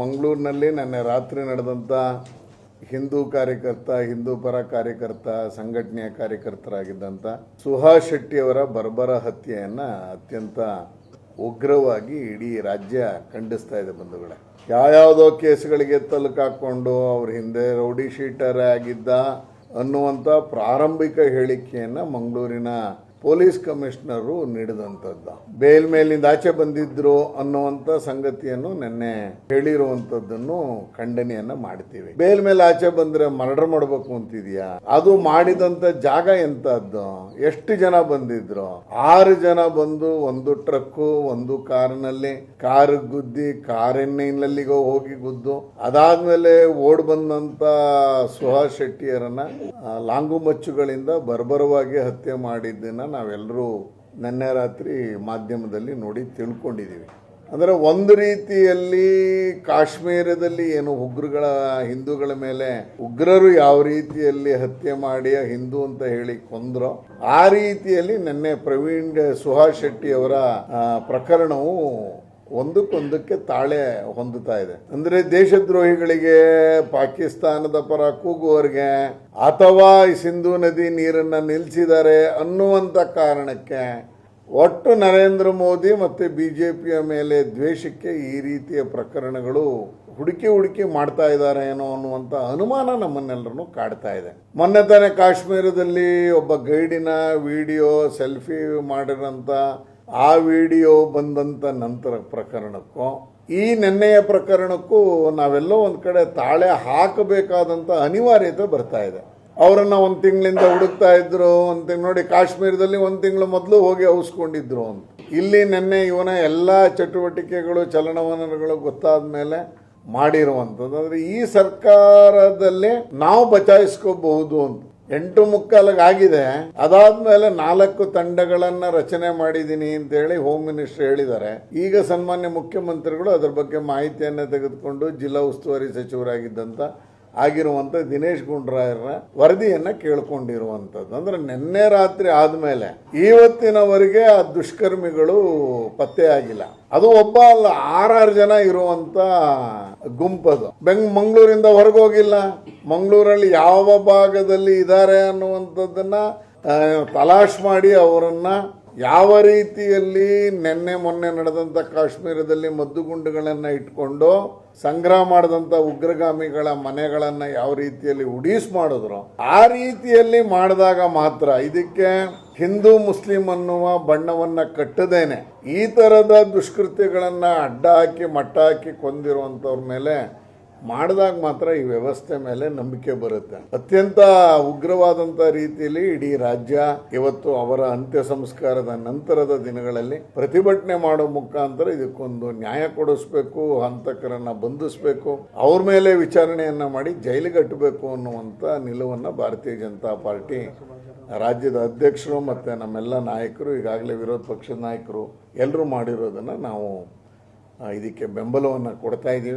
ಮಂಗಳೂರಿನಲ್ಲಿ ನಿನ್ನೆ ರಾತ್ರಿ ನಡೆದಂಥ ಹಿಂದೂ ಕಾರ್ಯಕರ್ತ, ಹಿಂದೂ ಪರ ಕಾರ್ಯಕರ್ತ, ಸಂಘಟನೆಯ ಕಾರ್ಯಕರ್ತರಾಗಿದ್ದಂಥ ಸುಹಾಸ್ ಶೆಟ್ಟಿಯವರ ಬರ್ಬರ ಹತ್ಯೆಯನ್ನು ಅತ್ಯಂತ ಉಗ್ರವಾಗಿ ಇಡೀ ರಾಜ್ಯ ಖಂಡಿಸ್ತಾ ಇದೆ ಬಂಧುಗಳೇ. ಯಾವ್ಯಾವುದೋ ಕೇಸ್ಗಳಿಗೆ ತಲುಕಾಕೊಂಡು ಅವ್ರ ಹಿಂದೆ ರೌಡಿ ಶೀಟರ್ ಆಗಿದ್ದ ಅನ್ನುವಂಥ ಪ್ರಾರಂಭಿಕ ಹೇಳಿಕೆಯನ್ನು ಮಂಗಳೂರಿನ ಪೊಲೀಸ್ ಕಮಿಷನರು ನೀಡಿದಂಥದ್ದು. ಬೇಲ್ ಮೇಲಿಂದ ಆಚೆ ಬಂದಿದ್ರು ಅನ್ನುವಂಥ ಸಂಗತಿಯನ್ನು ನಿನ್ನೆ ಹೇಳಿರುವಂಥದ್ದನ್ನು ಖಂಡನೆಯನ್ನ ಮಾಡ್ತೀವಿ. ಬೇಲ್ ಮೇಲೆ ಆಚೆ ಬಂದ್ರೆ ಮರ್ಡರ್ ಮಾಡಬೇಕು ಅಂತಿದ್ಯಾ? ಅದು ಮಾಡಿದಂತ ಜಾಗ ಎಂತದ್ದು ಎಷ್ಟು ಜನ ಬಂದಿದ್ರು? ಆರು ಜನ ಬಂದು ಒಂದು ಟ್ರಕ್ಕು, ಒಂದು ಕಾರಿನಲ್ಲಿ ಕಾರ್ ಗುದ್ದಿ ಕಾರಿನಲ್ಲಿಗೋ ಹೋಗಿ ಗುದ್ದು, ಅದಾದ್ಮೇಲೆ ಓಡ್ ಬಂದಂತ ಸುಹಾಸ್ ಶೆಟ್ಟಿಯರನ್ನ ಲಾಂಗು ಮಚ್ಚುಗಳಿಂದ ಬರ್ಬರವಾಗಿ ಹತ್ಯೆ ಮಾಡಿದ್ದನ್ನ ನಾವೆಲ್ಲರೂ ನಿನ್ನೆ ರಾತ್ರಿ ಮಾಧ್ಯಮದಲ್ಲಿ ನೋಡಿ ತಿಳ್ಕೊಂಡಿದ್ದೀವಿ. ಅಂದರೆ ಒಂದು ರೀತಿಯಲ್ಲಿ ಕಾಶ್ಮೀರದಲ್ಲಿ ಏನು ಉಗ್ರಗಳ, ಹಿಂದೂಗಳ ಮೇಲೆ ಉಗ್ರರು ಯಾವ ರೀತಿಯಲ್ಲಿ ಹತ್ಯೆ ಮಾಡಿ ಹಿಂದೂ ಅಂತ ಹೇಳಿ ಕೊಂದ್ರೋ, ಆ ರೀತಿಯಲ್ಲಿ ನಿನ್ನೆ ಪ್ರವೀಣ್ ಸುಹಾಸ್ ಶೆಟ್ಟಿ ಅವರ ಪ್ರಕರಣವು ಒಂದಕ್ಕೊಂದಕ್ಕೆ ತಾಳೆ ಹೊಂದುತ್ತಾ ಇದೆ. ಅಂದ್ರೆ ದೇಶದ್ರೋಹಿಗಳಿಗೆ ಪಾಕಿಸ್ತಾನದ ಪರ ಕೂಗುವವರಿಗೆ ಅಥವಾ ಈ ಸಿಂಧೂ ನದಿ ನೀರನ್ನ ನಿಲ್ಲಿಸಿದ್ದಾರೆ ಅನ್ನುವಂಥ ಕಾರಣಕ್ಕೆ ಒಟ್ಟು ನರೇಂದ್ರ ಮೋದಿ ಮತ್ತು ಬಿ ಜೆ ಪಿಯ ಮೇಲೆ ದ್ವೇಷಕ್ಕೆ ಈ ರೀತಿಯ ಪ್ರಕರಣಗಳು ಹುಡುಕಿ ಹುಡುಕಿ ಮಾಡ್ತಾ ಇದ್ದಾರೆ ಏನೋ ಅನ್ನುವಂಥ ಅನುಮಾನ ನಮ್ಮನ್ನೆಲ್ಲರನ್ನು ಕಾಡ್ತಾ ಇದೆ. ಮೊನ್ನೆ ತಾನೇ ಕಾಶ್ಮೀರದಲ್ಲಿ ಒಬ್ಬ ಗೈಡಿನ ವಿಡಿಯೋ ಸೆಲ್ಫಿ ಮಾಡಿರೋಂಥ ಆ ವಿಡಿಯೋ ಬಂದಂಥ ನಂತರ ಪ್ರಕರಣಕ್ಕೂ, ಈ ನಿನ್ನೆಯ ಪ್ರಕರಣಕ್ಕೂ ನಾವೆಲ್ಲೋ ಒಂದು ಕಡೆ ತಾಳೆ ಹಾಕಬೇಕಾದಂಥ ಅನಿವಾರ್ಯತೆ ಬರ್ತಾ ಇದೆ. ಅವರನ್ನ ಒಂದು ತಿಂಗಳಿಂದ ಹುಡುಕ್ತಾ ಇದ್ರು, ಒಂದು ತಿಂಗಳು ನೋಡಿ ಕಾಶ್ಮೀರದಲ್ಲಿ ಒಂದು ತಿಂಗಳು ಮೊದಲು ಹೋಗಿ ಔಸ್ಕೊಂಡಿದ್ರು ಅಂತ. ಇಲ್ಲಿ ನಿನ್ನೆ ಇವನ ಎಲ್ಲ ಚಟುವಟಿಕೆಗಳು ಚಲನವಲನಗಳು ಗೊತ್ತಾದ ಮೇಲೆ ಮಾಡಿರುವಂಥದ್ದು ಅಂದರೆ ಈ ಸರ್ಕಾರದಲ್ಲಿ ನಾವು ಬಚಾಯಿಸ್ಕೋಬಹುದು ಅಂತ. ಎಂಟು ಆಗಿದೆ. ಅದಾದ್ಮೇಲೆ ನಾಲ್ಕು ತಂಡಗಳನ್ನ ರಚನೆ ಮಾಡಿದೀನಿ ಅಂತ ಹೇಳಿ ಹೋಮ್ ಮಿನಿಸ್ಟರ್ ಹೇಳಿದ್ದಾರೆ. ಈಗ ಸನ್ಮಾನ್ಯ ಮುಖ್ಯಮಂತ್ರಿಗಳು ಅದರ ಬಗ್ಗೆ ಮಾಹಿತಿಯನ್ನ ತೆಗೆದುಕೊಂಡು ಜಿಲ್ಲಾ ಉಸ್ತುವಾರಿ ಸಚಿವರಾಗಿದ್ದಂತ ಆಗಿರುವಂತ ದಿನೇಶ್ ಗುಂಡ್ರಾಯರ ವರದಿಯನ್ನ ಕೇಳ್ಕೊಂಡಿರುವಂತದ್ದು. ಅಂದ್ರೆ ನಿನ್ನೆ ರಾತ್ರಿ ಆದ್ಮೇಲೆ ಇವತ್ತಿನವರೆಗೆ ಆ ದುಷ್ಕರ್ಮಿಗಳು ಪತ್ತೆ ಆಗಿಲ್ಲ. ಅದು ಒಬ್ಬ ಅಲ್ಲ, ಆರಾರು ಜನ ಇರುವಂತ ಗುಂಪದು. ಬೆಂಗ್ ಮಂಗಳೂರಿಂದ ಹೊರಗೋಗಿಲ್ಲ. ಮಂಗಳೂರಲ್ಲಿ ಯಾವ ಭಾಗದಲ್ಲಿ ಇದ್ದಾರೆ ಅನ್ನುವಂಥದ್ದನ್ನು ತಲಾಶ್ ಮಾಡಿ ಅವರನ್ನು ಯಾವ ರೀತಿಯಲ್ಲಿ ನಿನ್ನೆ ಮೊನ್ನೆ ನಡೆದಂಥ ಕಾಶ್ಮೀರದಲ್ಲಿ ಮದ್ದುಗುಂಡುಗಳನ್ನು ಇಟ್ಕೊಂಡು ಸಂಗ್ರಹ ಮಾಡಿದಂಥ ಉಗ್ರಗಾಮಿಗಳ ಮನೆಗಳನ್ನು ಯಾವ ರೀತಿಯಲ್ಲಿ ಉಡೀಸ್ ಮಾಡಿದ್ರು, ಆ ರೀತಿಯಲ್ಲಿ ಮಾಡಿದಾಗ ಮಾತ್ರ ಇದಕ್ಕೆ ಹಿಂದೂ ಮುಸ್ಲಿಂ ಅನ್ನುವ ಬಣ್ಣವನ್ನು ಕಟ್ಟದೇನೆ. ಈ ಥರದ ದುಷ್ಕೃತ್ಯಗಳನ್ನು ಅಡ್ಡ ಹಾಕಿ ಮಟ್ಟ ಹಾಕಿ ಕೊಂದಿರುವಂಥವ್ರ ಮೇಲೆ ಮಾಡಿದಾಗ ಮಾತ್ರ ಈ ವ್ಯವಸ್ಥೆ ಮೇಲೆ ನಂಬಿಕೆ ಬರುತ್ತೆ. ಅತ್ಯಂತ ಉಗ್ರವಾದಂಥ ರೀತಿಯಲ್ಲಿ ಇಡೀ ರಾಜ್ಯ ಇವತ್ತು ಅವರ ಅಂತ್ಯ ಸಂಸ್ಕಾರದ ನಂತರದ ದಿನಗಳಲ್ಲಿ ಪ್ರತಿಭಟನೆ ಮಾಡೋ ಮುಖಾಂತರ ಇದಕ್ಕೊಂದು ನ್ಯಾಯ ಕೊಡಿಸ್ಬೇಕು, ಹಂತಕರನ್ನ ಬಂಧಿಸಬೇಕು, ಅವ್ರ ಮೇಲೆ ವಿಚಾರಣೆಯನ್ನ ಮಾಡಿ ಜೈಲಿಗೆ ಅನ್ನುವಂಥ ನಿಲುವನ್ನು ಭಾರತೀಯ ಜನತಾ ಪಾರ್ಟಿ ರಾಜ್ಯದ ಅಧ್ಯಕ್ಷರು ಮತ್ತು ನಮ್ಮೆಲ್ಲ ನಾಯಕರು, ಈಗಾಗಲೇ ವಿರೋಧ ಪಕ್ಷದ ನಾಯಕರು ಎಲ್ಲರೂ ಮಾಡಿರೋದನ್ನು ನಾವು ಇದಕ್ಕೆ ಬೆಂಬಲವನ್ನು ಕೊಡ್ತಾ ಇದ್ದೀವಿ.